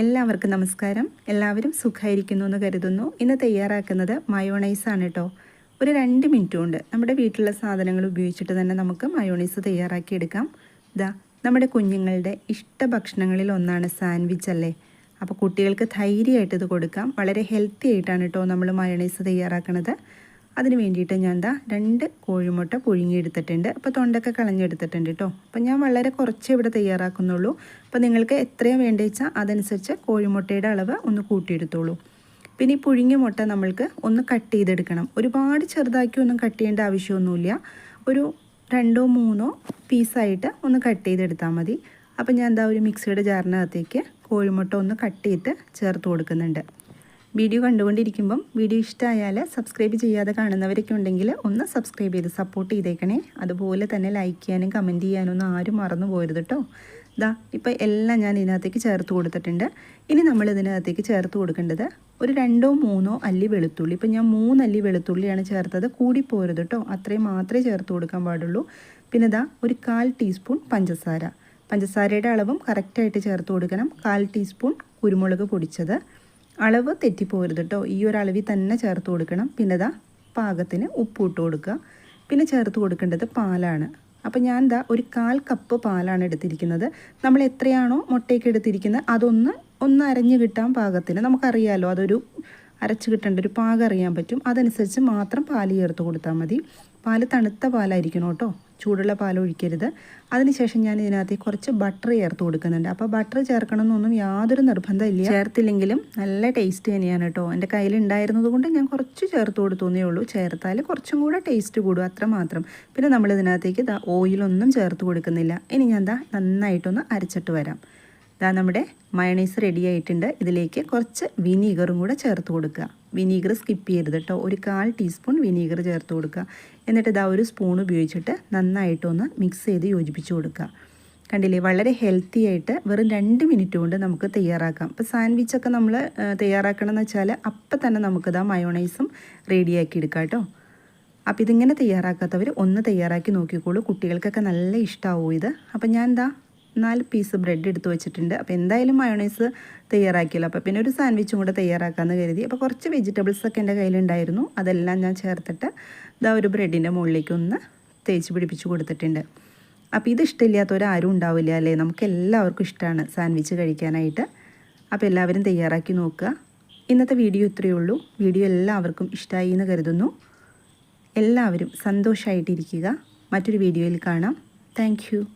എല്ലാവർക്കും നമസ്കാരം. എല്ലാവരും സുഖമായിരിക്കുന്നു എന്ന് കരുതുന്നു. ഇന്ന് തയ്യാറാക്കുന്നത് മയോണൈസ് ആണ് കേട്ടോ ഒരു രണ്ട് മിനിറ്റ് കൊണ്ട് നമ്മുടെ വീട്ടിലുള്ള സാധനങ്ങൾ ഉപയോഗിച്ചിട്ട് തന്നെ നമുക്ക് മയോണൈസ് തയ്യാറാക്കിയെടുക്കാം ഇതാ നമ്മുടെ കുഞ്ഞുങ്ങളുടെ ഇഷ്ട ഭക്ഷണങ്ങളിൽ ഒന്നാണ് സാൻഡ്വിച്ച് അല്ലേ? അപ്പോൾ കുട്ടികൾക്ക് ധൈര്യമായിട്ട് ഇത് കൊടുക്കാം. വളരെ ഹെൽത്തി ആയിട്ടാണ് കേട്ടോ നമ്മൾ മയോണൈസ് തയ്യാറാക്കുന്നത് അതിന് വേണ്ടിയിട്ട് ഞാൻ എന്താ രണ്ട് കോഴിമുട്ട പുഴുങ്ങിയെടുത്തിട്ടുണ്ട്. അപ്പോൾ തൊണ്ടൊക്കെ കളഞ്ഞെടുത്തിട്ടുണ്ട് കേട്ടോ അപ്പോൾ ഞാൻ വളരെ കുറച്ച് ഇവിടെ തയ്യാറാക്കുന്നുള്ളൂ. അപ്പോൾ നിങ്ങൾക്ക് എത്രയാണ് വേണ്ടത് വെച്ചാൽ അതനുസരിച്ച് കോഴിമുട്ടയുടെ അളവ് ഒന്ന് കൂട്ടിയെടുത്തോളൂ. പിന്നെ ഈ പുഴുങ്ങിയ മുട്ട നമ്മൾക്ക് ഒന്ന് കട്ട് ചെയ്തെടുക്കണം. ഒരുപാട് ചെറുതാക്കി ഒന്നും കട്ട് ചെയ്യേണ്ട ആവശ്യമൊന്നുമില്ല. ഒരു രണ്ടോ മൂന്നോ പീസായിട്ട് ഒന്ന് കട്ട് ചെയ്തെടുത്താൽ മതി. അപ്പോൾ ഞാൻ എന്താ ഒരു മിക്സിയുടെ ജാറിനകത്തേക്ക് കോഴിമുട്ട ഒന്ന് കട്ട് ചെയ്തിട്ട് ചേർത്ത് കൊടുക്കുന്നുണ്ട്. വീഡിയോ കണ്ടുകൊണ്ടിരിക്കുമ്പം വീഡിയോ ഇഷ്ടമായാൽ സബ്സ്ക്രൈബ് ചെയ്യാതെ കാണുന്നവരൊക്കെ ഉണ്ടെങ്കിൽ ഒന്ന് സബ്സ്ക്രൈബ് ചെയ്ത് സപ്പോർട്ട് ചെയ്തേക്കണേ. അതുപോലെ തന്നെ ലൈക്ക് ചെയ്യാനും കമന്റ് ചെയ്യാനും ഒന്നും ആരും മറന്നു പോരുത് കേട്ടോ ഇതാ ഇപ്പോൾ എല്ലാം ഞാൻ ഇതിനകത്തേക്ക് ചേർത്ത് കൊടുത്തിട്ടുണ്ട്. ഇനി നമ്മൾ ഇതിനകത്തേക്ക് ചേർത്ത് കൊടുക്കേണ്ടത് ഒരു രണ്ടോ മൂന്നോ അല്ലി വെളുത്തുള്ളി. ഇപ്പം ഞാൻ മൂന്നല്ലി വെളുത്തുള്ളിയാണ് ചേർത്തത്. കൂടി പോരുത് കേട്ടോ അത്രയും മാത്രമേ ചേർത്ത് കൊടുക്കാൻ പാടുള്ളൂ. പിന്നെ ഇതാ ഒരു കാൽ ടീസ്പൂൺ പഞ്ചസാര. പഞ്ചസാരയുടെ അളവും കറക്റ്റായിട്ട് ചേർത്ത് കൊടുക്കണം. കാൽ ടീസ്പൂൺ കുരുമുളക് പൊടിച്ചത്. അളവ് തെറ്റിപ്പോരുത് കേട്ടോ ഈ ഒരു അളവിൽ തന്നെ ചേർത്ത് കൊടുക്കണം. പിന്നെ ഇതാ പാകത്തിന് ഉപ്പ് ഇട്ട് കൊടുക്കുക. പിന്നെ ചേർത്ത് കൊടുക്കേണ്ടത് പാലാണ്. അപ്പോൾ ഞാൻ എന്താ ഒരു കാൽ കപ്പ് പാലാണ് എടുത്തിരിക്കുന്നത്. നമ്മൾ എത്രയാണോ മുട്ടയ്ക്ക് എടുത്തിരിക്കുന്നത് അതൊന്ന് ഒന്ന് അരഞ്ഞ് കിട്ടാൻ പാകത്തിന് നമുക്കറിയാലോ അതൊരു അരച്ച് കിട്ടേണ്ട ഒരു പാകം അറിയാൻ പറ്റും. അതനുസരിച്ച് മാത്രം പാൽ ചേർത്ത് കൊടുത്താൽ മതി. പാൽ തണുത്ത പാലായിരിക്കണം കേട്ടോ. ചൂടുള്ള പാൽ ഒഴിക്കരുത്. അതിനുശേഷം ഞാൻ ഇതിനകത്ത് കുറച്ച് ബട്ടർ ചേർത്ത് കൊടുക്കുന്നുണ്ട്. അപ്പോൾ ബട്ടർ ചേർക്കണമെന്നൊന്നും യാതൊരു നിർബന്ധമില്ല ചേർത്തില്ലെങ്കിലും നല്ല ടേസ്റ്റ് തന്നെയാണ് കേട്ടോ. എന്റെ കയ്യിൽ ഉണ്ടായിരുന്നത് കൊണ്ട് ഞാൻ കുറച്ച് ചേർത്ത് കൊടുത്തുന്നേ ഉള്ളൂ. ചേർത്താൽ കുറച്ചും കൂടെ ടേസ്റ്റ് കൂടും അത്ര മാത്രം. പിന്നെ നമ്മൾ ഇതിനകത്തേക്ക് ഓയിലൊന്നും ചേർത്ത് കൊടുക്കുന്നില്ല. ഇനി ഞാൻ എന്താ നന്നായിട്ടൊന്ന് അരച്ചിട്ട് വരാം. ഇതാ നമ്മുടെ മയണൈസ് റെഡി ആയിട്ടുണ്ട്. ഇതിലേക്ക് കുറച്ച് വിനീഗറും കൂടെ ചേർത്ത് കൊടുക്കുക. വിനീഗർ സ്കിപ്പ് ചെയ്യരുത് കേട്ടോ ഒരു കാൽ ടീസ്പൂൺ വിനീഗർ ചേർത്ത് കൊടുക്കുക. എന്നിട്ട് ഇതാ ഒരു സ്പൂൺ ഉപയോഗിച്ചിട്ട് നന്നായിട്ടൊന്ന് മിക്സ് ചെയ്ത് യോജിപ്പിച്ച് കൊടുക്കുക. കണ്ടില്ലേ? വളരെ ഹെൽത്തി ആയിട്ട് വെറും രണ്ട് മിനിറ്റ് കൊണ്ട് നമുക്ക് തയ്യാറാക്കാം. ഇപ്പോൾ സാൻഡ്വിച്ചൊക്കെ നമ്മൾ തയ്യാറാക്കണം എന്ന് വെച്ചാൽ അപ്പം തന്നെ നമുക്കിതാ മയോണൈസും റെഡിയാക്കി എടുക്കാം കേട്ടോ അപ്പോൾ ഇതിങ്ങനെ തയ്യാറാക്കാത്തവർ ഒന്ന് തയ്യാറാക്കി നോക്കിക്കോളൂ. കുട്ടികൾക്കൊക്കെ നല്ല ഇഷ്ടമാവും ഇത്? അപ്പം ഞാൻ എന്താ നാല് പീസ് ബ്രെഡ് എടുത്ത് വെച്ചിട്ടുണ്ട്. അപ്പോൾ എന്തായാലും മയോണൈസ് തയ്യാറാക്കിയല്ലോ. അപ്പോൾ പിന്നെ ഒരു സാൻഡ്വിച്ചും കൂടെ തയ്യാറാക്കാമെന്ന് കരുതി. അപ്പോൾ കുറച്ച് വെജിറ്റബിൾസൊക്കെ എന്റെ കയ്യിലുണ്ടായിരുന്നു. അതെല്ലാം ഞാൻ ചേർത്തിട്ട് ഇതാ ഒരു ബ്രെഡിന്റെ മുകളിലേക്ക് ഒന്ന് തേച്ച് പിടിപ്പിച്ച് കൊടുത്തിട്ടുണ്ട്. അപ്പോൾ ഇത് ഇഷ്ടമില്ലാത്തവരാരും ഉണ്ടാവില്ല അല്ലേ? നമുക്ക് എല്ലാവർക്കും ഇഷ്ടമാണ് സാൻഡ്വിച്ച് കഴിക്കാനായിട്ട്. അപ്പോൾ എല്ലാവരും തയ്യാറാക്കി നോക്കുക. ഇന്നത്തെ വീഡിയോ ഇത്രയേ ഉള്ളൂ. വീഡിയോ എല്ലാവർക്കും ഇഷ്ടമായി എന്ന് കരുതുന്നു. എല്ലാവരും സന്തോഷമായിട്ടിരിക്കുക. മറ്റൊരു വീഡിയോയിൽ കാണാം. താങ്ക്